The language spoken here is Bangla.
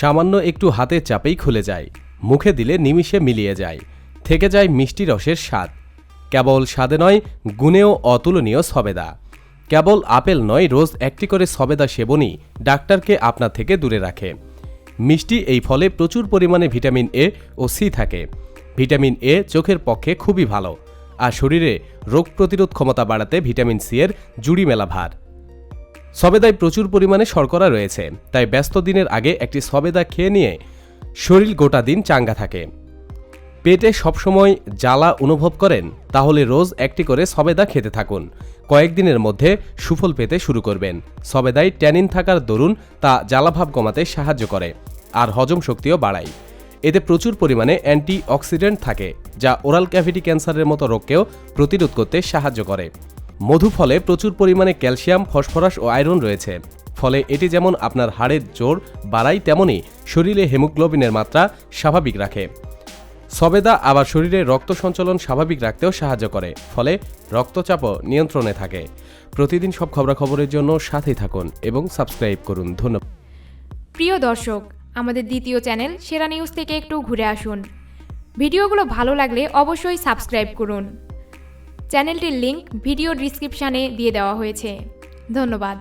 সামান্য একটু হাতের চাপেই খুলে যায়। মুখে দিলে নিমিষে মিলিয়ে যায়। থেকে যায় মিষ্টি রসের স্বাদ। কেবল স্বাদে নয়, গুণেও অতুলনীয় সবেদা। কেবল আপেল নয়, রোজ একটি করে সবেদা সেবনই ডাক্তারকে আপনার থেকে দূরে রাখে। মিষ্টি এই ফলে প্রচুর পরিমাণে ভিটামিন এ ও সি থাকে। ভিটামিন এ চোখের পক্ষে খুবই ভালো। আর শরীরে রোগ প্রতিরোধ ক্ষমতা বাড়াতে ভিটামিন সি এর জুড়ি মেলা ভার। সবেদায় প্রচুর পরিমাণে শর্করা রয়েছে, তাই ব্যস্ত দিনের আগে একটি সবেদা খেয়ে নিয়ে শরীর গোটা দিন চাঙ্গা থাকে। পেটে সবসময় জ্বালা অনুভব করেন, তাহলে রোজ একটি করে সবেদা খেতে থাকুন। কয়েকদিনের মধ্যে সুফল পেতে শুরু করবেন। সবেদায় ট্যানিন থাকার দরুন তা জ্বালাভাব কমাতে সাহায্য করে, আর হজম শক্তিও বাড়ায়। এতে প্রচুর পরিমাণে অ্যান্টি অক্সিডেন্ট থাকে, যা ওরাল ক্যাভিটি ক্যান্সারের মতো রোগকেও প্রতিরোধ করতে সাহায্য করে। মধু ফলে প্রচুর পরিমাণে ক্যালসিয়াম, ফসফরাস ও আয়রন রয়েছে। ফলে এটি যেমন আপনার হাড়ের জোর বাড়ায় তেমনই শরীরে হেমোগ্লোবিনের মাত্রা স্বাভাবিক রাখে। সবেদা আবার শরীরে রক্ত সঞ্চালন স্বাভাবিক রাখতেও সাহায্য করে, ফলে রক্তচাপও নিয়ন্ত্রণে থাকে। প্রতিদিন সব খবরাখবরের জন্য সাথেই থাকুন এবং সাবস্ক্রাইব করুন। ধন্যবাদ প্রিয় দর্শক, আমাদের দ্বিতীয় চ্যানেল সেরা নিউজ থেকে একটু ঘুরে আসুন। ভিডিওগুলো ভালো লাগলে অবশ্যই সাবস্ক্রাইব করুন। চ্যানেলটির লিঙ্ক ভিডিও ডিসক্রিপশানে দিয়ে দেওয়া হয়েছে। ধন্যবাদ।